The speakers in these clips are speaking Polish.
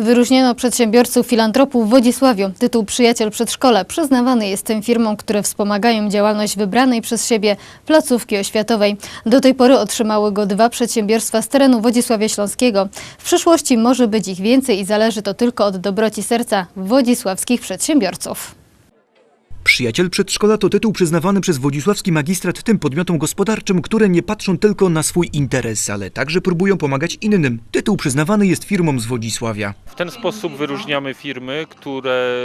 Wyróżniono przedsiębiorców filantropów w Wodzisławiu. Tytuł Przyjaciel Przedszkola przyznawany jest tym firmom, które wspomagają działalność wybranej przez siebie placówki oświatowej. Do tej pory otrzymały go dwa przedsiębiorstwa z terenu Wodzisławia Śląskiego. W przyszłości może być ich więcej i zależy to tylko od dobroci serca wodzisławskich przedsiębiorców. Przyjaciel przedszkola to tytuł przyznawany przez wodzisławski magistrat tym podmiotom gospodarczym, które nie patrzą tylko na swój interes, ale także próbują pomagać innym. Tytuł przyznawany jest firmom z Wodzisławia. W ten sposób wyróżniamy firmy, które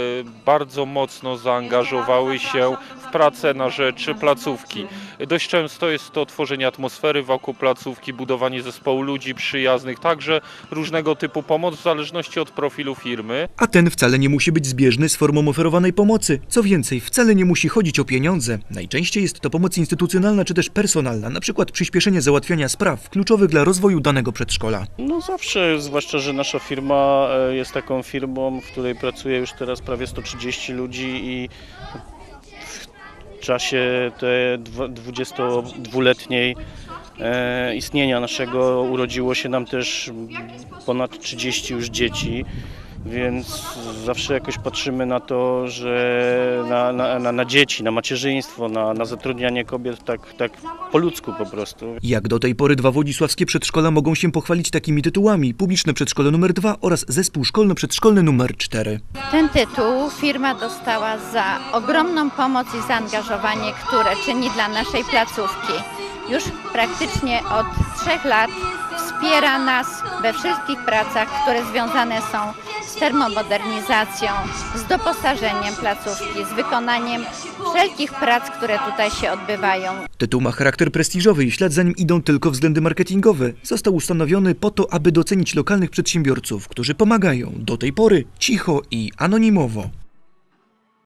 bardzo mocno zaangażowały się w pracę na rzecz placówki. Dość często jest to tworzenie atmosfery wokół placówki, budowanie zespołu ludzi przyjaznych, także różnego typu pomoc w zależności od profilu firmy. A ten wcale nie musi być zbieżny z formą oferowanej pomocy. Co więcej, wcale nie musi chodzić o pieniądze. Najczęściej jest to pomoc instytucjonalna czy też personalna, na przykład przyspieszenie załatwiania spraw kluczowych dla rozwoju danego przedszkola. No zawsze, zwłaszcza, że nasza firma e, jest taką firmą, w której pracuje już teraz prawie 130 ludzi i w czasie tej dwa- 22-letniej e, istnienia naszego urodziło się nam też ponad 30 już dzieci. Więc zawsze jakoś patrzymy na to, że na, na, na, na dzieci, na macierzyństwo, na, na zatrudnianie kobiet tak, tak po ludzku po prostu. Jak do tej pory dwa wodzisławskie przedszkola mogą się pochwalić takimi tytułami. Publiczne przedszkole numer 2 oraz zespół szkolno-przedszkolny numer 4. Ten tytuł firma dostała za ogromną pomoc i zaangażowanie, które czyni dla naszej placówki. Już praktycznie od trzech lat wspiera nas we wszystkich pracach, które związane są z termomodernizacją, z doposażeniem placówki, z wykonaniem wszelkich prac, które tutaj się odbywają. Tytuł ma charakter prestiżowy i ślad za nim idą tylko względy marketingowe. Został ustanowiony po to, aby docenić lokalnych przedsiębiorców, którzy pomagają do tej pory cicho i anonimowo.